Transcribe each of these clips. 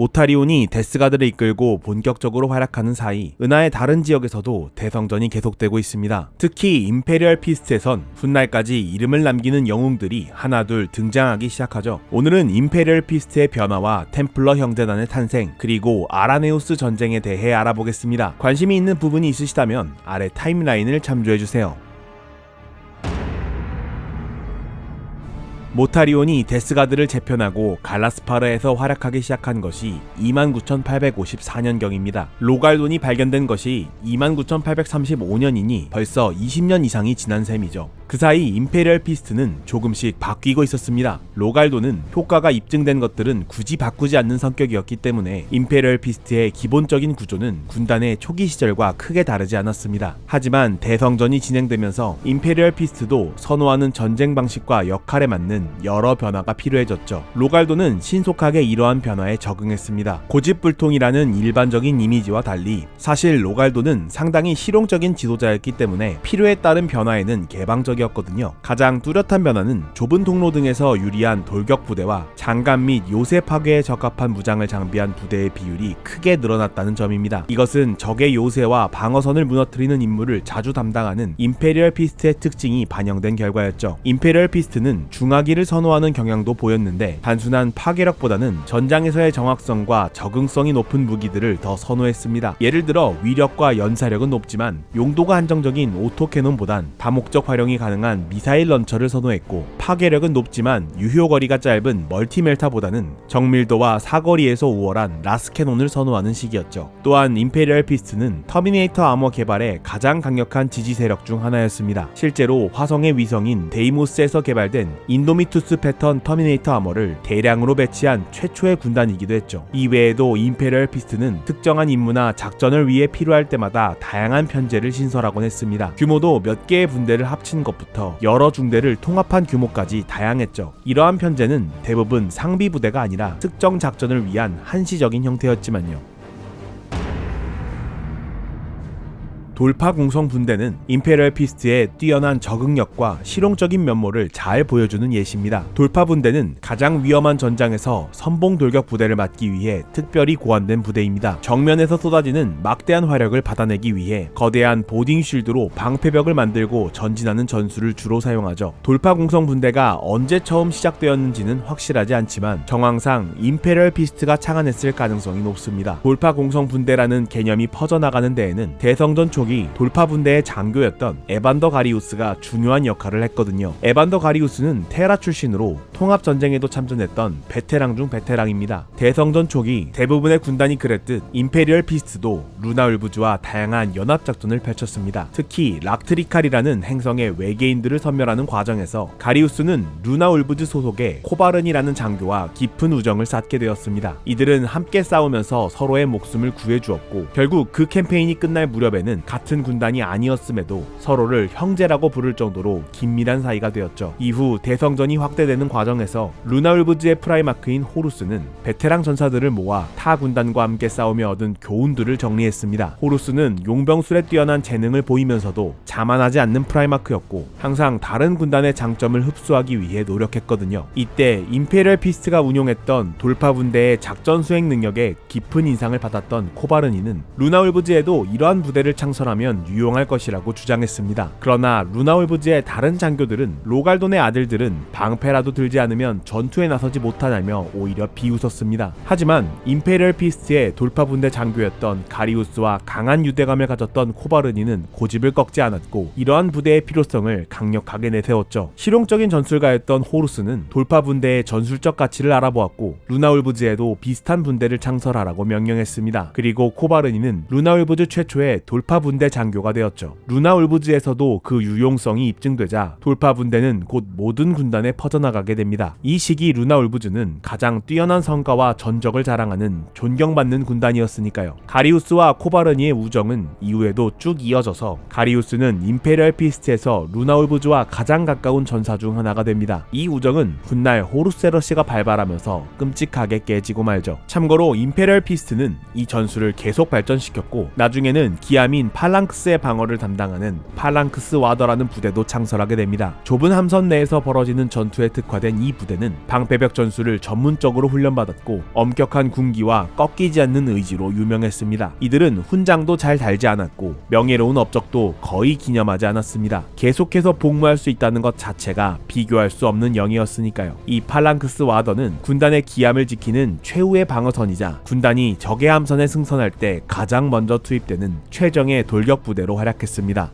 모타리온이 데스가드를 이끌고 본격적으로 활약하는 사이 은하의 다른 지역에서도 대성전이 계속되고 있습니다. 특히 임페리얼 피스트에선 훗날까지 이름을 남기는 영웅들이 하나둘 등장하기 시작하죠. 오늘은 임페리얼 피스트의 변화와 템플러 형제단의 탄생 그리고 아라네우스 전쟁에 대해 알아보겠습니다. 관심이 있는 부분이 있으시다면 아래 타임라인을 참조해주세요. 모타리온이 데스가드를 재편하고 갈라스파르에서 활약하기 시작한 것이 29,854년경입니다. 로갈돈이 발견된 것이 29,835년이니 벌써 20년 이상이 지난 셈이죠. 그 사이 임페리얼 피스트는 조금씩 바뀌고 있었습니다. 로갈돈은 효과가 입증된 것들은 굳이 바꾸지 않는 성격이었기 때문에 임페리얼 피스트의 기본적인 구조는 군단의 초기 시절과 크게 다르지 않았습니다. 하지만 대성전이 진행되면서 임페리얼 피스트도 선호하는 전쟁 방식과 역할에 맞는 여러 변화가 필요해졌죠. 로갈도는 신속하게 이러한 변화에 적응했습니다. 고집불통이라는 일반적인 이미지와 달리 사실 로갈도는 상당히 실용적인 지도자였기 때문에 필요에 따른 변화에는 개방적 이었거든요. 가장 뚜렷한 변화는 좁은 통로 등에서 유리한 돌격 부대와 장갑 및 요새 파괴에 적합한 무장을 장비한 부대의 비율이 크게 늘어났다는 점입니다. 이것은 적의 요새와 방어선을 무너뜨리는 임무를 자주 담당하는 임페리얼 피스트의 특징이 반영된 결과였죠. 임페리얼 피스트는 중화기를 선호하는 경향도 보였는데 단순한 파괴력보다는 전장에서의 정확성과 적응성이 높은 무기들을 더 선호했습니다. 예를 들어 위력과 연사력은 높지만 용도가 한정적인 오토캐논보단 다목적 활용이 가능한 미사일 런처를 선호했고 파괴력은 높지만 유효거리가 짧은 멀티멜타보다는 정밀도와 사거리에서 우월한 라스캐논을 선호하는 시기였죠. 또한 임페리얼 피스트는 터미네이터 아머 개발의 가장 강력한 지지 세력 중 하나였습니다. 실제로 화성의 위성인 데이모스에서 개발된 인도미투스 패턴 터미네이터 아머를 대량으로 배치한 최초의 군단이기도 했죠. 이외에도 임페리얼 피스트는 특정한 임무나 작전을 위해 필요할 때마다 다양한 편제를 신설하곤 했습니다. 규모도 몇 개의 분대를 합친 것 부터 여러 중대를 통합한 규모까지 다양했죠. 이러한 편제는 대부분 상비 부대가 아니라 특정 작전을 위한 한시적인 형태였지만요. 돌파 공성 분대는 임페리얼 피스트의 뛰어난 적응력과 실용적인 면모를 잘 보여주는 예시입니다. 돌파 분대는 가장 위험한 전장에서 선봉 돌격 부대를 맡기 위해 특별히 고안된 부대입니다. 정면에서 쏟아지는 막대한 화력을 받아내기 위해 거대한 보딩 쉴드로 방패벽을 만들고 전진하는 전술을 주로 사용하죠. 돌파 공성 분대가 언제 처음 시작되었는지는 확실하지 않지만 정황상 임페리얼 피스트가 창안했을 가능성이 높습니다. 돌파 공성 분대라는 개념이 퍼져나가는 데에는 대성전 초기 돌파 분대의 장교였던 에반더 가리우스가 중요한 역할을 했거든요. 에반더 가리우스는 테라 출신으로 통합 전쟁에도 참전했던 베테랑 중 베테랑입니다. 대성전 초기 대부분의 군단이 그랬듯 임페리얼 피스트도 루나 울부즈와 다양한 연합 작전을 펼쳤습니다. 특히 락트리칼이라는 행성의 외계인들을 섬멸하는 과정에서 가리우스는 루나 울부즈 소속의 코바른이라는 장교와 깊은 우정을 쌓게 되었습니다. 이들은 함께 싸우면서 서로의 목숨을 구해주었고 결국 그 캠페인이 끝날 무렵에는 같은 군단이 아니었음에도 서로를 형제라고 부를 정도로 긴밀한 사이가 되었죠. 이후 대성전이 확대되는 과정에서 루나울부즈의 프라이마크인 호루스는 베테랑 전사들을 모아 타 군단과 함께 싸우며 얻은 교훈들을 정리했습니다. 호루스는 용병술에 뛰어난 재능을 보이면서도 자만하지 않는 프라이마크였고 항상 다른 군단의 장점을 흡수하기 위해 노력했거든요. 이때 임페리얼 피스트가 운용했던 돌파 분대의 작전 수행 능력에 깊은 인상을 받았던 코바르니는 루나울부즈에도 이러한 부대를 창설 하며 하면 유용할 것이라고 주장했습니다. 그러나 루나울부즈의 다른 장교들은 로갈돈의 아들들은 방패라도 들지 않으면 전투에 나서지 못하냐며 오히려 비웃었습니다. 하지만 임페리얼 피스트의 돌파분대 장교였던 가리우스와 강한 유대감을 가졌던 코바르니는 고집을 꺾지 않았고 이러한 부대의 필요성을 강력하게 내세웠죠. 실용적인 전술가였던 호루스는 돌파분대의 전술적 가치를 알아보았고 루나울부즈에도 비슷한 분대를 창설하라고 명령했습니다. 그리고 코바르니는 루나울부즈 최초의 돌파분대 군대 장교가 되었죠. 루나 울부즈에서도 그 유용성이 입증되자 돌파 분대는 곧 모든 군단에 퍼져나가게 됩니다. 이 시기 루나 울부즈는 가장 뛰어난 성과와 전적을 자랑하는 존경받는 군단이었으니까요. 가리우스와 코바르니의 우정은 이후에도 쭉 이어져서 가리우스는 임페리얼 피스트에서 루나 울부즈와 가장 가까운 전사 중 하나가 됩니다. 이 우정은 훗날 호루세러시가 발발하면서 끔찍하게 깨지고 말죠. 참고로 임페리얼 피스트는 이 전술을 계속 발전시켰고 나중에는 기암인 팔랑크스의 방어를 담당하는 팔랑크스 와더라는 부대도 창설하게 됩니다. 좁은 함선 내에서 벌어지는 전투에 특화된 이 부대는 방패벽 전술을 전문적으로 훈련받았고 엄격한 군기와 꺾이지 않는 의지로 유명했습니다. 이들은 훈장도 잘 달지 않았고 명예로운 업적도 거의 기념하지 않았습니다. 계속해서 복무할 수 있다는 것 자체가 비교할 수 없는 영이었으니까요. 이 팔랑크스 와더는 군단의 기함을 지키는 최후의 방어선이자 군단이 적의 함선에 승선할 때 가장 먼저 투입되는 최정의 돌격 부대로 활약했습니다.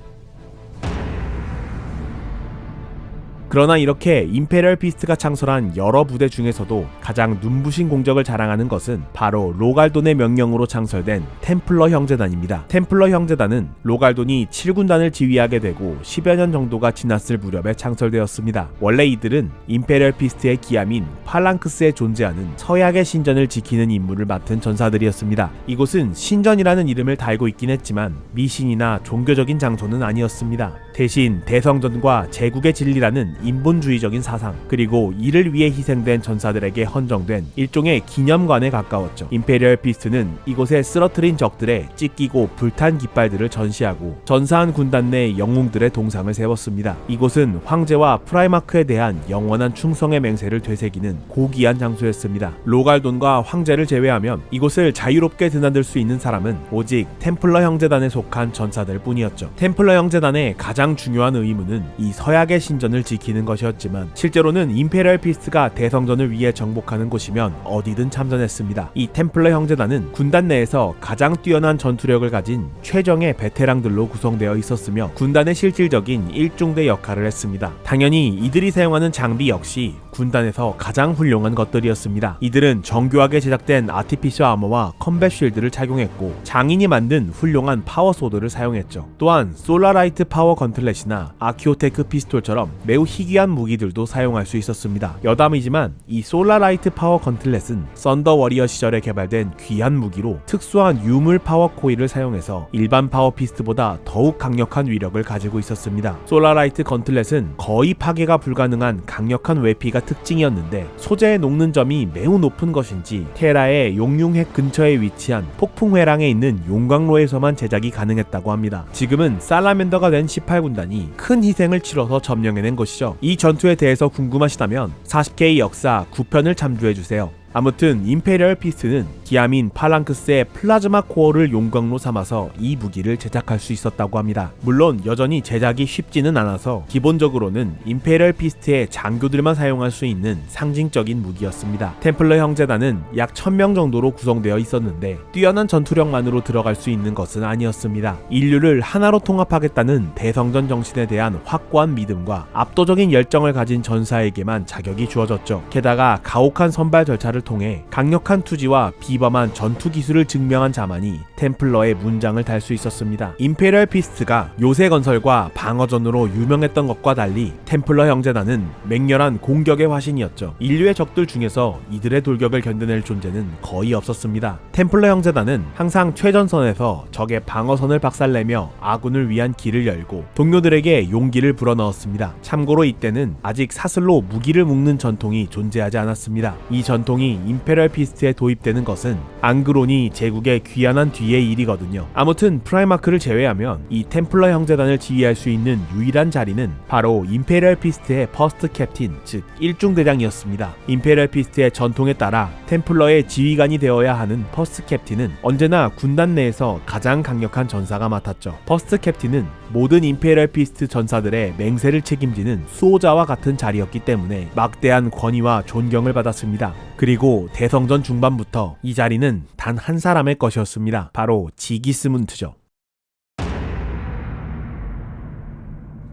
그러나 이렇게 임페리얼 피스트가 창설한 여러 부대 중에서도 가장 눈부신 공적을 자랑하는 것은 바로 로갈돈의 명령으로 창설된 템플러 형제단입니다. 템플러 형제단은 로갈돈이 7군단을 지휘하게 되고 10여 년 정도가 지났을 무렵에 창설되었습니다. 원래 이들은 임페리얼 피스트의 기함인 팔랑크스에 존재하는 서약의 신전을 지키는 임무를 맡은 전사들이었습니다. 이곳은 신전이라는 이름을 달고 있긴 했지만 미신이나 종교적인 장소는 아니었습니다. 대신 대성전과 제국의 진리라는 인본주의적인 사상 그리고 이를 위해 희생된 전사들에게 헌정된 일종의 기념관에 가까웠죠. 임페리얼 피스트는 이곳에 쓰러트린 적들의 찢기고 불탄 깃발들을 전시하고 전사한 군단 내 영웅들의 동상을 세웠습니다. 이곳은 황제와 프라이마크에 대한 영원한 충성의 맹세를 되새기는 고귀한 장소였습니다. 로갈돈과 황제를 제외하면 이곳을 자유롭게 드나들 수 있는 사람은 오직 템플러 형제단에 속한 전사들 뿐이었죠. 템플러 형제단의 가장 중요한 의무는 이 서약의 신전을 지키는 것이었지만 실제로는 임페리얼 피스트가 대성전을 위해 정복하는 곳이면 어디든 참전했습니다. 이 템플러 형제단은 군단 내에서 가장 뛰어난 전투력을 가진 최정의 베테랑들로 구성되어 있었으며 군단의 실질적인 일중대 역할을 했습니다. 당연히 이들이 사용하는 장비 역시 군단에서 가장 훌륭한 것들이었습니다. 이들은 정교하게 제작된 아티피셜 아머와 컴뱃 쉴드를 착용했고 장인이 만든 훌륭한 파워 소드를 사용했죠. 또한 솔라라이트 파워 건틀렛이나 아키오테크 피스톨처럼 매우 희귀 한 무기들도 사용할 수 있었습니다. 여담이지만 이 솔라라이트 파워 건틀렛은 썬더 워리어 시절에 개발된 귀한 무기로 특수한 유물 파워 코일을 사용해서 일반 파워 피스트보다 더욱 강력한 위력을 가지고 있었습니다. 솔라라이트 건틀렛은 거의 파괴가 불가능한 강력한 외피가 특징이었는데 소재의 녹는 점이 매우 높은 것인지 테라의 용융핵 근처에 위치한 폭풍 회랑에 있는 용광로에서만 제작이 가능했다고 합니다. 지금은 살라멘더가 된 18군단이 큰 희생을 치러서 점령해낸 것이죠. 이 전투에 대해서 궁금하시다면 40K 역사 9편을 참조해 주세요. 아무튼 임페리얼 피스트는 기암인 팔랑크스의 플라즈마 코어를 용광로 삼아서 이 무기를 제작할 수 있었다고 합니다. 물론 여전히 제작이 쉽지는 않아서 기본적으로는 임페리얼 피스트의 장교들만 사용할 수 있는 상징적인 무기였습니다. 템플러 형제단은 약 1000명 정도로 구성되어 있었는데 뛰어난 전투력만으로 들어갈 수 있는 것은 아니었습니다. 인류를 하나로 통합하겠다는 대성전 정신에 대한 확고한 믿음과 압도적인 열정을 가진 전사에게만 자격이 주어졌죠. 게다가 가혹한 선발 절차를 통해 강력한 투지와 비범한 전투 기술을 증명한 자만이 템플러의 문장을 달 수 있었습니다. 임페리얼 피스트가 요새 건설과 방어전으로 유명했던 것과 달리 템플러 형제단은 맹렬한 공격의 화신이었죠. 인류의 적들 중에서 이들의 돌격을 견뎌낼 존재는 거의 없었습니다. 템플러 형제단은 항상 최전선에서 적의 방어선을 박살내며 아군을 위한 길을 열고 동료들에게 용기를 불어넣었습니다. 참고로 이때는 아직 사슬로 무기를 묶는 전통이 존재하지 않았습니다. 이 전통이 임페리얼 피스트에 도입되는 것은 앙그로니 제국의 귀환한 뒤의 일이거든요. 아무튼 프라이마크를 제외하면 이 템플러 형제단을 지휘할 수 있는 유일한 자리는 바로 임페리얼 피스트의 퍼스트 캡틴, 즉 일중 대장이었습니다. 임페리얼 피스트의 전통에 따라 템플러의 지휘관이 되어야 하는 퍼스트 캡틴은 언제나 군단 내에서 가장 강력한 전사가 맡았죠. 퍼스트 캡틴은 모든 임페리얼 피스트 전사들의 맹세를 책임지는 수호자와 같은 자리였기 때문에 막대한 권위와 존경을 받았습니다. 그리고 대성전 중반부터 이 자리는 단 한 사람의 것이었습니다. 바로 지기스문트죠.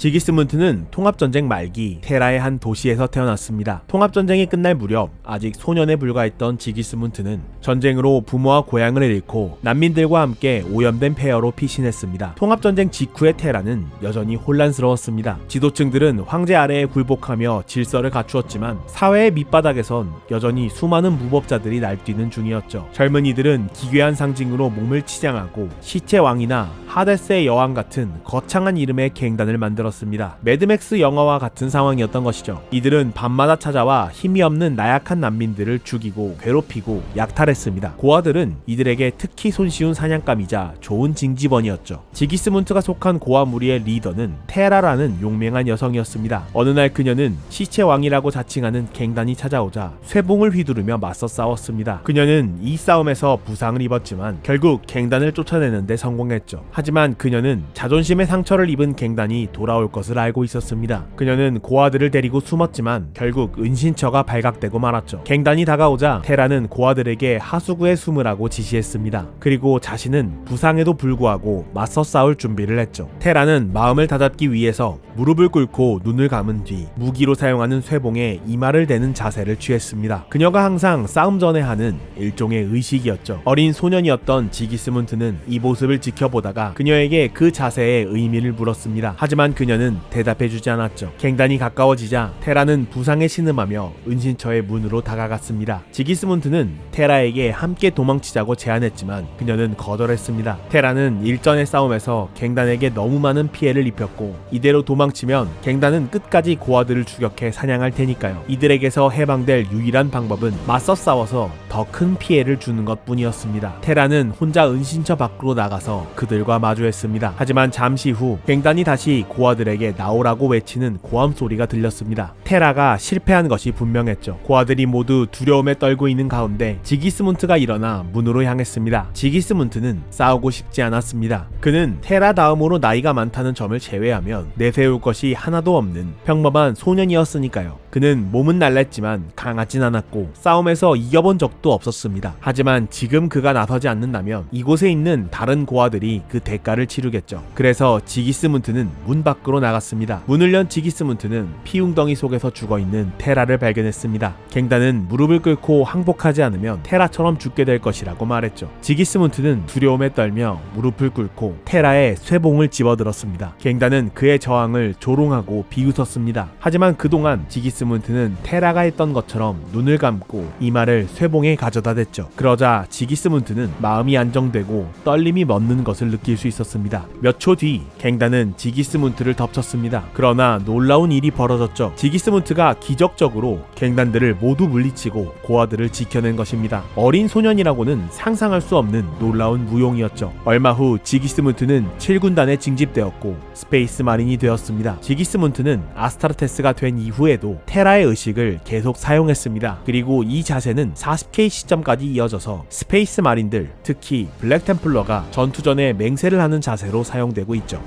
지기스문트는 통합전쟁 말기 테라의 한 도시에서 태어났습니다. 통합전쟁이 끝날 무렵 아직 소년에 불과했던 지기스문트는 전쟁으로 부모와 고향을 잃고 난민들과 함께 오염된 폐허로 피신했습니다. 통합전쟁 직후의 테라는 여전히 혼란스러웠습니다. 지도층들은 황제 아래에 굴복하며 질서를 갖추었지만 사회의 밑바닥에선 여전히 수많은 무법자들이 날뛰는 중이었죠. 젊은이들은 기괴한 상징으로 몸을 치장하고 시체 왕이나 하데스의 여왕 같은 거창한 이름의 갱단을 만들었습니다. 되었습니다. 매드맥스 영화와 같은 상황이었던 것이죠. 이들은 밤마다 찾아와 힘이 없는 나약한 난민들을 죽이고 괴롭히고 약탈했습니다. 고아들은 이들에게 특히 손쉬운 사냥감이자 좋은 징집원이었죠. 지기스문트가 속한 고아 무리의 리더는 테라라는 용맹한 여성이었습니다. 어느 날 그녀는 시체 왕이라고 자칭하는 갱단이 찾아오자 쇠봉을 휘두르며 맞서 싸웠습니다. 그녀는 이 싸움에서 부상을 입었지만 결국 갱단을 쫓아내는데 성공했죠. 하지만 그녀는 자존심의 상처를 입은 갱단이 돌아올 것을 알고 있었습니다. 그녀는 고아들을 데리고 숨었지만 결국 은신처가 발각되고 말았죠. 갱단이 다가오자 테라는 고아들에게 하수구에 숨으라고 지시했습니다. 그리고 자신은 부상에도 불구하고 맞서 싸울 준비를 했죠. 테라는 마음을 다잡기 위해서 무릎을 꿇고 눈을 감은 뒤 무기로 사용하는 쇠봉에 이마를 대는 자세를 취했습니다. 그녀가 항상 싸움 전에 하는 일종의 의식이었죠. 어린 소년이었던 지기스문트는 이 모습을 지켜보다가 그녀에게 그 자세의 의미를 물었습니다. 하지만 그 녀는 대답해주지 않았죠. 갱단이 가까워지자 테라는 부상에 신음하며 은신처의 문으로 다가갔습니다. 지기스문트는 테라에게 함께 도망치자고 제안했지만 그녀는 거절했습니다. 테라는 일전의 싸움에서 갱단에게 너무 많은 피해를 입혔고 이대로 도망치면 갱단은 끝까지 고아들을 추격해 사냥할 테니까요. 이들에게서 해방될 유일한 방법은 맞서 싸워서 더 큰 피해를 주는 것 뿐이었습니다. 테라는 혼자 은신처 밖으로 나가서 그들과 마주했습니다. 하지만 잠시 후 갱단이 다시 고아 들에게 나오라고 외치는 고함 소리가 들렸습니다. 테라가 실패한 것이 분명했죠. 고아들이 모두 두려움에 떨고 있는 가운데 지기스문트가 일어나 문으로 향했습니다. 지기스문트는 싸우고 싶지 않았습니다. 그는 테라 다음으로 나이가 많다는 점을 제외하면 내세울 것이 하나도 없는 평범한 소년이었으니까요. 그는 몸은 날랬지만 강하진 않았고 싸움에서 이겨본 적도 없었습니다. 하지만 지금 그가 나서지 않는다면 이곳에 있는 다른 고아들이 그 대가를 치르겠죠. 그래서 지기스문트는 문 밖으로 나갔습니다. 문을 연 지기스문트는 피웅덩이 속에서 죽어 있는 테라를 발견했습니다. 갱단은 무릎을 꿇고 항복하지 않으면 테라처럼 죽게 될 것이라고 말했죠. 지기스문트는 두려움에 떨며 무릎을 꿇고 테라의 쇠봉을 집어들었습니다. 갱단은 그의 저항을 조롱하고 비웃었습니다. 하지만 그동안 지기스 문트는 테라가 했던 것처럼 눈을 감고 이마를 쇠봉에 가져다 댔죠. 그러자 지기스문트는 마음이 안정되고 떨림이 멎는 것을 느낄 수 있었습니다. 몇 초 뒤 갱단은 지기스문트를 덮쳤습니다. 그러나 놀라운 일이 벌어졌죠. 지기스문트가 기적적으로 갱단들을 모두 물리치고 고아들을 지켜낸 것입니다. 어린 소년이라고는 상상할 수 없는 놀라운 무용이었죠. 얼마 후 지기스문트는 7군단에 징집되었고 스페이스 마린이 되었습니다. 지기스문트는 아스타르테스가 된 이후에도 테라의 의식을 계속 사용했습니다. 그리고 이 자세는 40K 시점까지 이어져서 스페이스 마린들, 특히 블랙 템플러가 전투 전에 맹세를 하는 자세로 사용되고 있죠.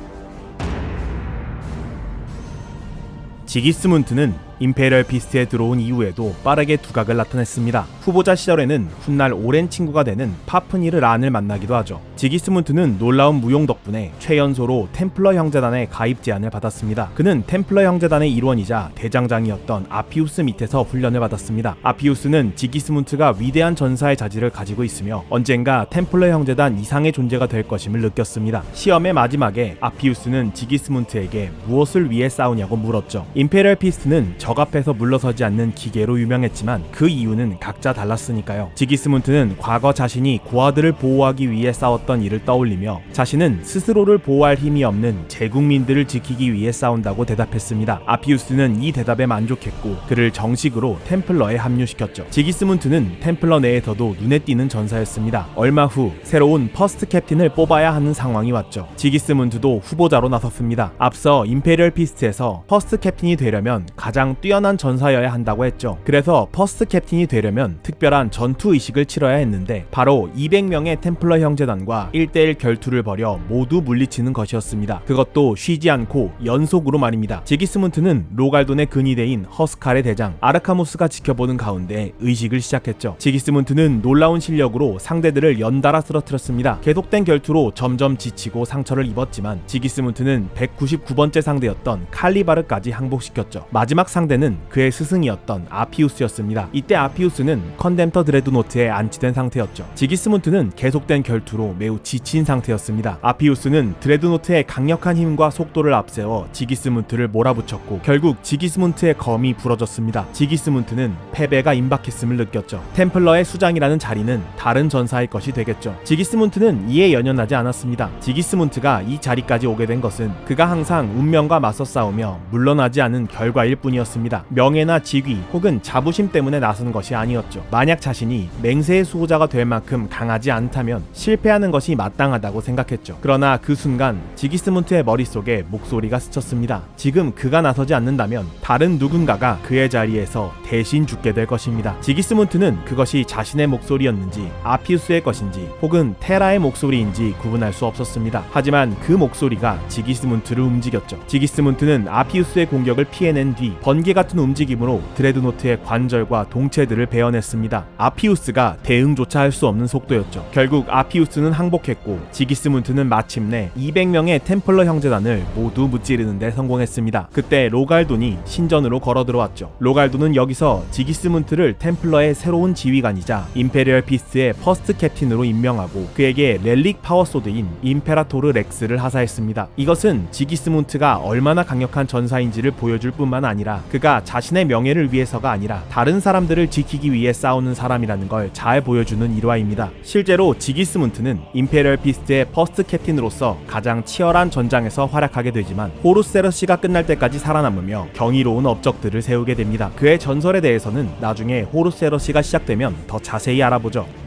지기스문트는 임페리얼 피스트에 들어온 이후에도 빠르게 두각을 나타냈습니다. 후보자 시절에는 훗날 오랜 친구가 되는 파프니르 란을 만나기도 하죠. 지기스문트는 놀라운 무용 덕분에 최연소로 템플러 형제단의 가입 제안을 받았습니다. 그는 템플러 형제단의 일원이자 대장장이었던 아피우스 밑에서 훈련을 받았습니다. 아피우스는 지기스문트가 위대한 전사의 자질을 가지고 있으며 언젠가 템플러 형제단 이상의 존재가 될 것임을 느꼈습니다. 시험의 마지막에 아피우스는 지기스문트에게 무엇을 위해 싸우냐고 물었죠. 임페리얼 피스트는 적 앞에서 물러서지 않는 기계로 유명했지만 그 이유는 각자 달랐으니까요. 지기스문트는 과거 자신이 고아들을 보호하기 위해 싸웠던 일을 떠올리며 자신은 스스로를 보호할 힘이 없는 제국민들을 지키기 위해 싸운다고 대답했습니다. 아피우스는 이 대답에 만족했고 그를 정식으로 템플러에 합류시켰죠. 지기스문트는 템플러 내에서도 눈에 띄는 전사였습니다. 얼마 후 새로운 퍼스트 캡틴을 뽑아야 하는 상황이 왔죠. 지기스문트도 후보자로 나섰습니다. 앞서 임페리얼 피스트에서 퍼스트 캡틴이 되려면 가장 뛰어난 전사여야 한다고 했죠. 그래서 퍼스트 캡틴이 되려면 특별한 전투 의식을 치러야 했는데 바로 200명의 템플러 형제단과 1대1 결투를 벌여 모두 물리치는 것이었습니다. 그것도 쉬지 않고 연속으로 말입니다. 지기스문트는 로갈돈의 근위대인 허스칼의 대장 아르카무스가 지켜보는 가운데 의식을 시작했죠. 지기스문트는 놀라운 실력으로 상대들을 연달아 쓰러뜨렸습니다. 계속된 결투로 점점 지치고 상처를 입었지만 지기스문트는 199번째 상대였던 칼리바르까지 항복시켰죠. 마지막 상대 상대는 그의 스승이었던 아피우스였습니다. 이때 아피우스는 컨뎀터 드레드노트에 안치된 상태였죠. 지기스문트는 계속된 결투로 매우 지친 상태였습니다. 아피우스는 드레드노트의 강력한 힘과 속도를 앞세워 지기스문트를 몰아붙였고 결국 지기스문트의 검이 부러졌습니다. 지기스문트는 패배가 임박했음을 느꼈죠. 템플러의 수장이라는 자리는 다른 전사의 것이 되겠죠. 지기스문트는 이에 연연하지 않았습니다. 지기스문트가 이 자리까지 오게 된 것은 그가 항상 운명과 맞서 싸우며 물러나지 않은 결과일 뿐이었습니다. 명예나 직위 혹은 자부심 때문에 나선 것이 아니었죠. 만약 자신이 맹세의 수호자가 될 만큼 강하지 않다면 실패하는 것이 마땅하다고 생각했죠. 그러나 그 순간 지기스문트의 머릿속에 목소리가 스쳤습니다. 지금 그가 나서지 않는다면 다른 누군가가 그의 자리에서 대신 죽게 될 것입니다. 지기스문트는 그것이 자신의 목소리였는지 아피우스의 것인지 혹은 테라의 목소리인지 구분할 수 없었습니다. 하지만 그 목소리가 지기스문트를 움직였죠. 지기스문트는 아피우스의 공격을 피해낸 뒤 번개 같은 움직임으로 드레드노트의 관절과 동체들을 베어냈습니다. 아피우스가 대응조차 할 수 없는 속도였죠. 결국 아피우스는 항복했고 지기스문트는 마침내 200명의 템플러 형제단을 모두 무찌르는 데 성공했습니다. 그때 로갈돈이 신전으로 걸어 들어왔죠. 로갈돈은 여기서 지기스문트를 템플러의 새로운 지휘관이자 임페리얼 피스트의 퍼스트 캡틴으로 임명하고 그에게 렐릭 파워소드인 임페라토르 렉스를 하사했습니다. 이것은 지기스문트가 얼마나 강력한 전사인지를 보여줄 뿐만 아니라 그가 자신의 명예를 위해서가 아니라 다른 사람들을 지키기 위해 싸우는 사람이라는 걸 잘 보여주는 일화입니다. 실제로 지기스문트는 임페리얼 피스트의 퍼스트 캡틴으로서 가장 치열한 전장에서 활약하게 되지만 호루세러시가 끝날 때까지 살아남으며 경이로운 업적들을 세우게 됩니다. 그의 전설에 대해서는 나중에 호루세러시가 시작되면 더 자세히 알아보죠.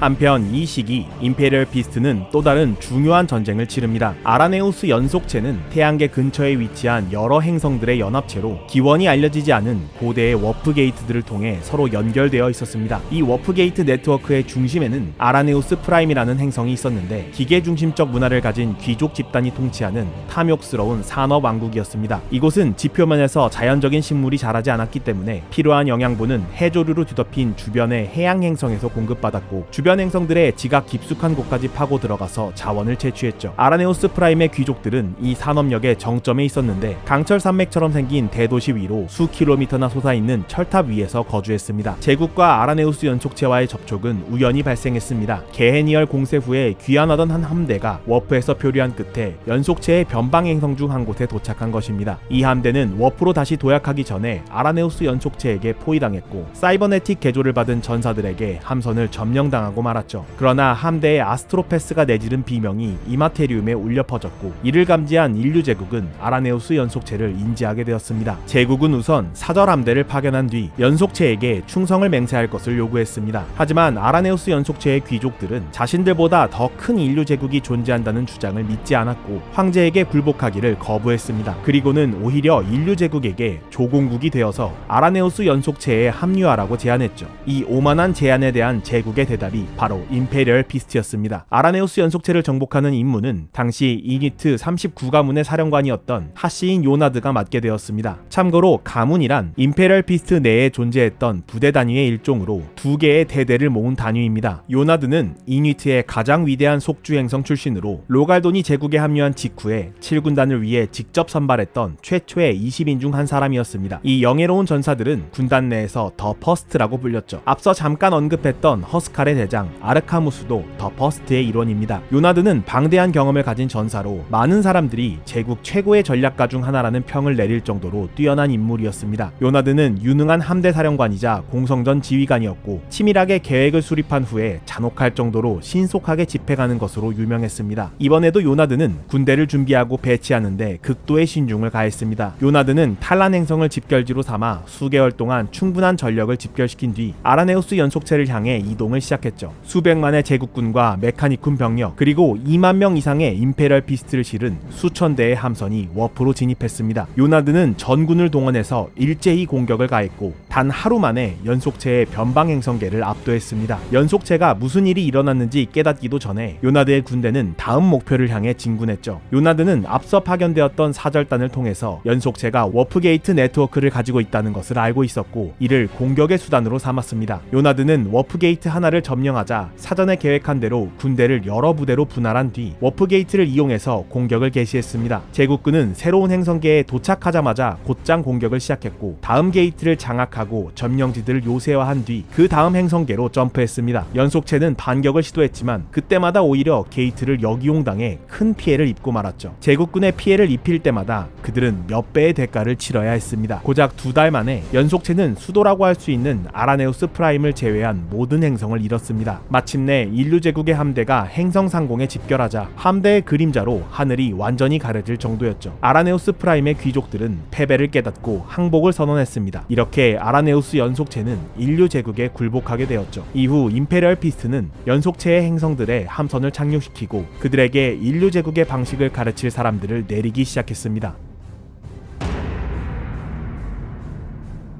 한편 이 시기 임페리얼 피스트는 또 다른 중요한 전쟁을 치릅니다. 아라네우스 연속체는 태양계 근처에 위치한 여러 행성들의 연합체로 기원이 알려지지 않은 고대의 워프 게이트들을 통해 서로 연결되어 있었습니다. 이 워프 게이트 네트워크의 중심에는 아라네우스 프라임이라는 행성이 있었는데 기계 중심적 문화를 가진 귀족 집단이 통치하는 탐욕스러운 산업 왕국이었습니다. 이곳은 지표면에서 자연적인 식물이 자라지 않았기 때문에 필요한 영양분은 해조류로 뒤덮인 주변의 해양 행성에서 공급받았고 주변 행성들의 지각 깊숙한 곳까지 파고 들어가서 자원을 채취했죠. 아라네우스 프라임의 귀족들은 이 산업역의 정점에 있었는데 강철 산맥처럼 생긴 대도시 위로 수 킬로미터나 솟아있는 철탑 위에서 거주했습니다. 제국과 아라네우스 연속체와의 접촉은 우연히 발생했습니다. 게헤니얼 공세 후에 귀환하던 한 함대가 워프에서 표류한 끝에 연속체의 변방 행성 중 한 곳에 도착한 것입니다. 이 함대는 워프로 다시 도약하기 전에 아라네우스 연속체에게 포위당했고 사이버네틱 개조를 받은 전사들에게 함선을 점령당하고 말았죠. 그러나 함대의 아스트로페스가 내지른 비명이 이마테리움에 울려 퍼졌고 이를 감지한 인류 제국은 아라네우스 연속체를 인지하게 되었습니다. 제국은 우선 사절 함대를 파견한 뒤 연속체에게 충성을 맹세할 것을 요구했습니다. 하지만 아라네우스 연속체의 귀족들은 자신들보다 더 큰 인류 제국이 존재한다는 주장을 믿지 않았고 황제에게 굴복하기를 거부했습니다. 그리고는 오히려 인류 제국에게 조공국이 되어서 아라네우스 연속체에 합류하라고 제안했죠. 이 오만한 제안에 대한 제국의 대답이 바로 임페리얼 피스트였습니다. 아라네우스 연속체를 정복하는 임무는 당시 이니트 39가문의 사령관이었던 하시인 요나드가 맡게 되었습니다. 참고로 가문이란 임페리얼 피스트 내에 존재했던 부대 단위의 일종으로 두 개의 대대를 모은 단위입니다. 요나드는 이니트의 가장 위대한 속주 행성 출신으로 로갈돈이 제국에 합류한 직후에 7군단을 위해 직접 선발했던 최초의 20인 중 한 사람이었습니다. 이 영예로운 전사들은 군단 내에서 더 퍼스트라고 불렸죠. 앞서 잠깐 언급했던 허스칼의 대장 아르카무스도 더 퍼스트의 일원입니다. 요나드는 방대한 경험을 가진 전사로 많은 사람들이 제국 최고의 전략가 중 하나라는 평을 내릴 정도로 뛰어난 인물이었습니다. 요나드는 유능한 함대 사령관이자 공성전 지휘관이었고 치밀하게 계획을 수립한 후에 잔혹할 정도로 신속하게 집행하는 것으로 유명했습니다. 이번에도 요나드는 군대를 준비하고 배치하는데 극도의 신중을 가했습니다. 요나드는 탈란 행성을 집결지로 삼아 수개월 동안 충분한 전력을 집결시킨 뒤 아라네우스 연속체를 향해 이동을 시작했죠. 수백만의 제국군과 메카니쿰 병력 그리고 2만 명 이상의 임페리얼 피스트를 실은 수천 대의 함선이 워프로 진입했습니다. 요나드는 전군을 동원해서 일제히 공격을 가했고 단 하루 만에 연속체의 변방 행성계를 압도했습니다. 연속체가 무슨 일이 일어났는지 깨닫기도 전에 요나드의 군대는 다음 목표를 향해 진군했죠. 요나드는 앞서 파견되었던 사절단을 통해서 연속체가 워프게이트 네트워크를 가지고 있다는 것을 알고 있었고 이를 공격의 수단으로 삼았습니다. 요나드는 워프게이트 하나를 점령하자 사전에 계획한 대로 군대를 여러 부대로 분할한 뒤 워프게이트를 이용해서 공격을 개시했습니다. 제국군은 새로운 행성계에 도착하자마자 곧장 공격을 시작했고 다음 게이트를 장악 하고 점령지들을 요새화한 뒤 그 다음 행성계로 점프했습니다. 연속체는 반격을 시도했지만 그때마다 오히려 게이트를 역이용당해 큰 피해를 입고 말았죠. 제국군의 피해를 입힐 때마다 그들은 몇 배의 대가를 치러야 했습니다. 고작 두 달 만에 연속체는 수도라고 할 수 있는 아라네우스 프라임을 제외한 모든 행성을 잃었습니다. 마침내 인류 제국의 함대가 행성 상공에 집결하자 함대의 그림자로 하늘이 완전히 가려질 정도였죠. 아라네우스 프라임의 귀족들은 패배를 깨닫고 항복을 선언했습니다. 이렇게 아 라네우스 연속체는 인류 제국에 굴복하게 되었죠. 이후 임페리얼 피스트는 연속체의 행성들의 함선을 착륙시키고 그들에게 인류 제국의 방식을 가르칠 사람들을 내리기 시작했습니다.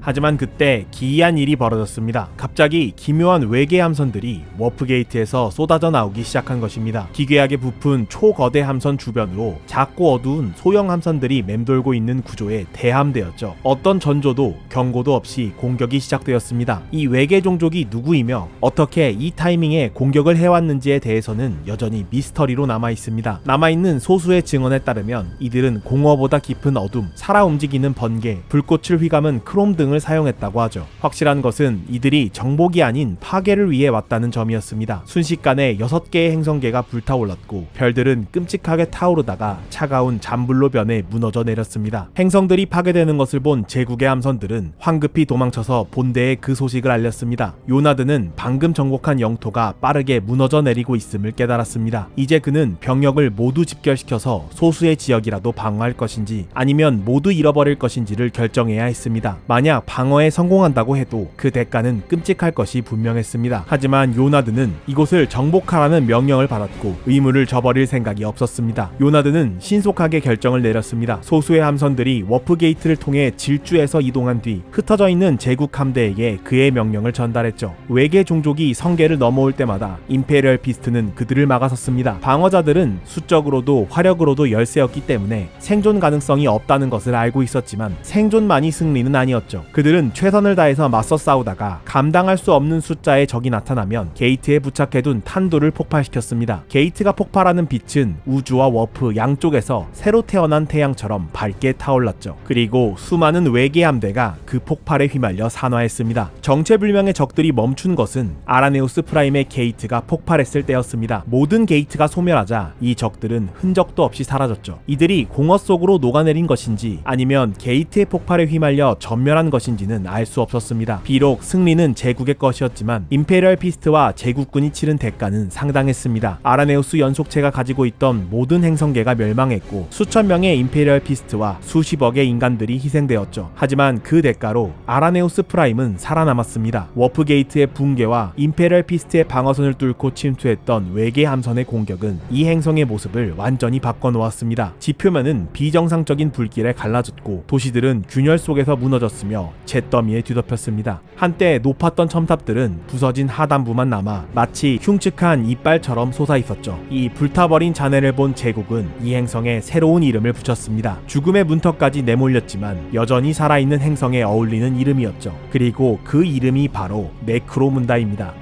하지만 그때 기이한 일이 벌어졌습니다. 갑자기 기묘한 외계 함선들이 워프게이트에서 쏟아져 나오기 시작한 것입니다. 기괴하게 부푼 초거대 함선 주변으로 작고 어두운 소형 함선들이 맴돌고 있는 구조의 대함대였죠. 어떤 전조도 경고도 없이 공격이 시작되었습니다. 이 외계 종족이 누구이며 어떻게 이 타이밍에 공격을 해왔는지에 대해서는 여전히 미스터리로 남아 있습니다. 남아 있는 소수의 증언에 따르면 이들은 공허보다 깊은 어둠, 살아 움직이는 번개, 불꽃을 휘감은 크롬 등을 사용했다고 하죠. 확실한 것은 이들이 정복이 아닌 파괴를 위해 왔다는 점이었습니다. 순식간에 6개의 행성계가 불타올랐고 별들은 끔찍하게 타오르다가 차가운 잔불로 변해 무너져 내렸습니다. 행성들이 파괴되는 것을 본 제국의 함선들은 황급히 도망쳐서 본대에 그 소식을 알렸습니다. 요나드는 방금 정복한 영토가 빠르게 무너져 내리고 있음을 깨달았습니다. 이제 그는 병력을 모두 집결시켜서 소수의 지역이라도 방어할 것인지 아니면 모두 잃어버릴 것인지를 결정해야 했습니다. 만약 방어에 성공한다고 해도 그 대가는 끔찍할 것이 분명했습니다. 하지만 요나드는 이곳을 정복하라는 명령을 받았고 의무를 저버릴 생각이 없었습니다. 요나드는 신속하게 결정을 내렸습니다. 소수의 함선들이 워프 게이트를 통해 질주해서 이동한 뒤 흩어져 있는 제국 함대에게 그의 명령을 전달했죠. 외계 종족이 성계를 넘어올 때마다 임페리얼 피스트는 그들을 막아섰습니다. 방어자들은 수적으로도 화력으로도 열세였기 때문에 생존 가능성이 없다는 것을 알고 있었지만 생존만이 승리는 아니었죠. 그들은 최선을 다해서 맞서 싸우다가 감당할 수 없는 숫자의 적이 나타나면 게이트에 부착해둔 탄두를 폭발시켰습니다. 게이트가 폭발하는 빛은 우주와 워프 양쪽에서 새로 태어난 태양처럼 밝게 타올랐죠. 그리고 수많은 외계 함대가 그 폭발에 휘말려 산화했습니다. 정체불명의 적들이 멈춘 것은 아라네우스 프라임의 게이트가 폭발했을 때였습니다. 모든 게이트가 소멸하자 이 적들은 흔적도 없이 사라졌죠. 이들이 공허 속으로 녹아내린 것인지 아니면 게이트의 폭발에 휘말려 전멸한 것인지 는 알 수 없었습니다. 비록 승리는 제국의 것이었지만 임페리얼 피스트와 제국군이 치른 대가는 상당했습니다. 아라네우스 연속체가 가지고 있던 모든 행성계가 멸망했고 수천 명의 임페리얼 피스트와 수십억의 인간들이 희생되었죠. 하지만 그 대가로 아라네우스 프라임은 살아남았습니다. 워프 게이트의 붕괴와 임페리얼 피스트의 방어선을 뚫고 침투했던 외계 함선의 공격은 이 행성의 모습을 완전히 바꿔놓았습니다. 지표면은 비정상적인 불길에 갈라졌고 도시들은 균열 속에서 무너졌으며 잿더미에 뒤덮였습니다. 한때 높았던 첨탑들은 부서진 하단부만 남아 마치 흉측한 이빨처럼 솟아 있었죠. 이 불타버린 잔해를 본 제국은 이 행성에 새로운 이름을 붙였습니다. 죽음의 문턱까지 내몰렸지만 여전히 살아있는 행성에 어울리는 이름이었죠. 그리고 그 이름이 바로 네크로문다입니다.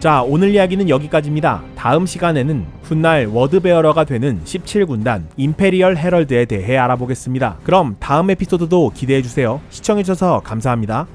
자, 오늘 이야기는 여기까지입니다. 다음 시간에는 훗날 워드베어러가 되는 17군단 임페리얼 헤럴드에 대해 알아보겠습니다. 그럼 다음 에피소드도 기대해주세요. 시청해주셔서 감사합니다.